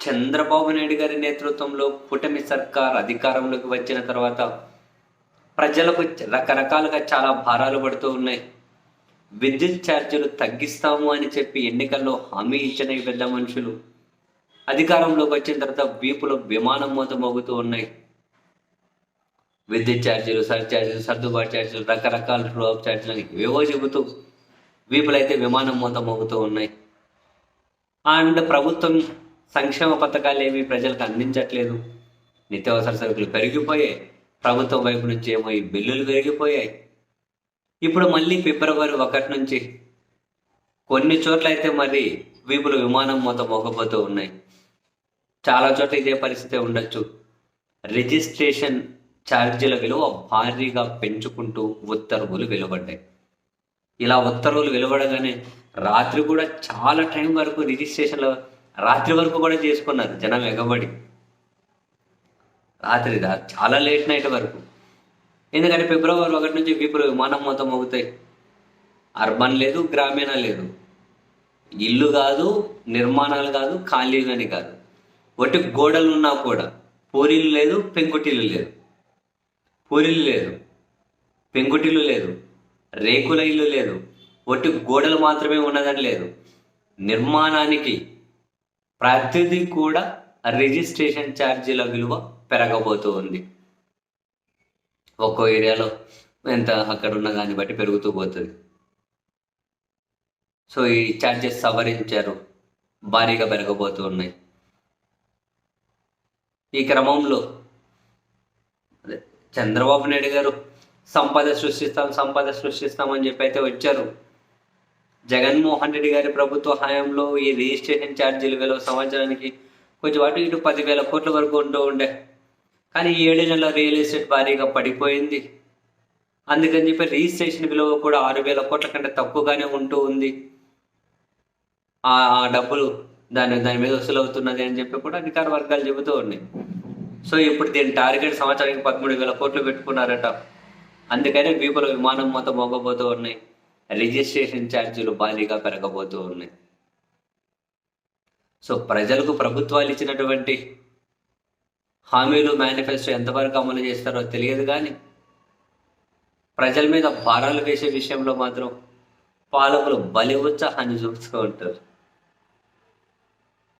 చంద్రబాబు నాయుడు గారి నేతృత్వంలో కూటమి సర్కార్ అధికారంలోకి వచ్చిన తర్వాత ప్రజలకు రకరకాలుగా చాలా భారాలు పడుతూ ఉన్నాయి. విద్యుత్ ఛార్జీలు తగ్గిస్తాము అని చెప్పి ఎన్నికల్లో హామీ ఇచ్చిన పెద్ద మనుషులు అధికారంలోకి వచ్చిన తర్వాత వీపులో విమానం మూత మోగుతూ ఉన్నాయి. విద్యుత్ ఛార్జీలు సర్ ఛార్జీలు సర్దుబాటు ఛార్జీలు రకరకాల డ్రాప్ ఛార్జీలు ఏవో చెబుతూ వీపులైతే విమానం మూత మోగుతూ ఉన్నాయి. అండ్ ప్రభుత్వం సంక్షేమ పథకాలు ఏమీ ప్రజలకు అందించట్లేదు. నిత్యావసర సరుకులు పెరిగిపోయాయి. ప్రభుత్వం వైపు నుంచి ఏమో ఈ బిల్లులు పెరిగిపోయాయి. ఇప్పుడు మళ్ళీ ఫిబ్రవరి ఒకటి నుంచి కొన్ని చోట్ల అయితే మరి వీపులు విమానం మొత్తం మోగపోతూ ఉన్నాయి. చాలా చోట్ల ఇదే పరిస్థితి ఉండొచ్చు. రిజిస్ట్రేషన్ ఛార్జీల విలువ భారీగా పెంచుకుంటూ ఉత్తర్వులు వెలువడ్డాయి. ఇలా ఉత్తర్వులు వెలువడగానే రాత్రి కూడా చాలా టైం వరకు రిజిస్ట్రేషన్లో రాత్రి వరకు కూడా చేసుకున్నారు జనం ఎగబడి. రాత్రి దా- చాలా లేట్ నైట్ వరకు. ఎందుకంటే ఫిబ్రవరి ఒకటి నుంచి వీపులు విమానం మొత్తం మోగుతాయి. అర్బన్ లేదు గ్రామీణ లేదు. ఇల్లు కాదు నిర్మాణాలు కాదు ఖాళీగాని కాదు. ఒట్టి గోడలు ఉన్నా కూడా పూరీలు లేదు పెంకుటిల్లు లేదు. పూరీలు లేదు పెంకుటిల్లు లేదు రేకుల ఇల్లు లేదు. ఒట్టి గోడలు మాత్రమే ఉన్నదని లేదు. నిర్మాణానికి ప్రతిదీ కూడా రిజిస్ట్రేషన్ ఛార్జీల విలువ పెరగబోతూ ఉంది ఒక్కో ఏరియాలో ఎంత అక్కడ ఉన్న దాన్ని బట్టి పెరుగుతూ పోతుంది. సో ఈ ఛార్జెస్ సవరించారు. భారీగా పెరగబోతూ ఉన్నాయి ఈ క్రమంలో చంద్రబాబు నాయుడు గారు సంపద సృష్టిస్తాం సంపద సృష్టిస్తామని చెప్పి అయితే వచ్చారు. జగన్మోహన్ రెడ్డి గారి ప్రభుత్వ హయాంలో ఈ రిజిస్ట్రేషన్ ఛార్జీలు విలువ సంవత్సరానికి కొంచెం అటు ఇటు పదివేల కోట్ల వరకు ఉంటూ ఉండే. కానీ ఈ ఏడు నెలల రియల్ ఎస్టేట్ భారీగా పడిపోయింది. అందుకని చెప్పి రిజిస్ట్రేషన్ విలువ కూడా ఆరు వేల కోట్ల కంటే తక్కువగానే ఉంటూ ఉంది. ఆ డబ్బులు దాని దాని మీద వసూలు అవుతున్నది అని చెప్పి కూడా అధికార వర్గాలు చెబుతూ ఉన్నాయి. సో ఇప్పుడు దీని టార్గెట్ సంవత్సరానికి పదమూడు వేల కోట్లు పెట్టుకున్నారట. అందుకనే వీపుల విమానం మొత్తం మొగ్గబోతూ ఉన్నాయి. రిజిస్ట్రేషన్ ఛార్జీలు భారీగా పెరగబోతూ ఉన్నాయి. సో ప్రజలకు ప్రభుత్వాలు ఇచ్చినటువంటి హామీలు మేనిఫెస్టో ఎంతవరకు అమలు చేస్తారో తెలియదు కానీ ప్రజల మీద భారాలు వేసే విషయంలో మాత్రం పాలకులు బలి ఉత్సాహాన్ని చూపుతూ ఉంటారు.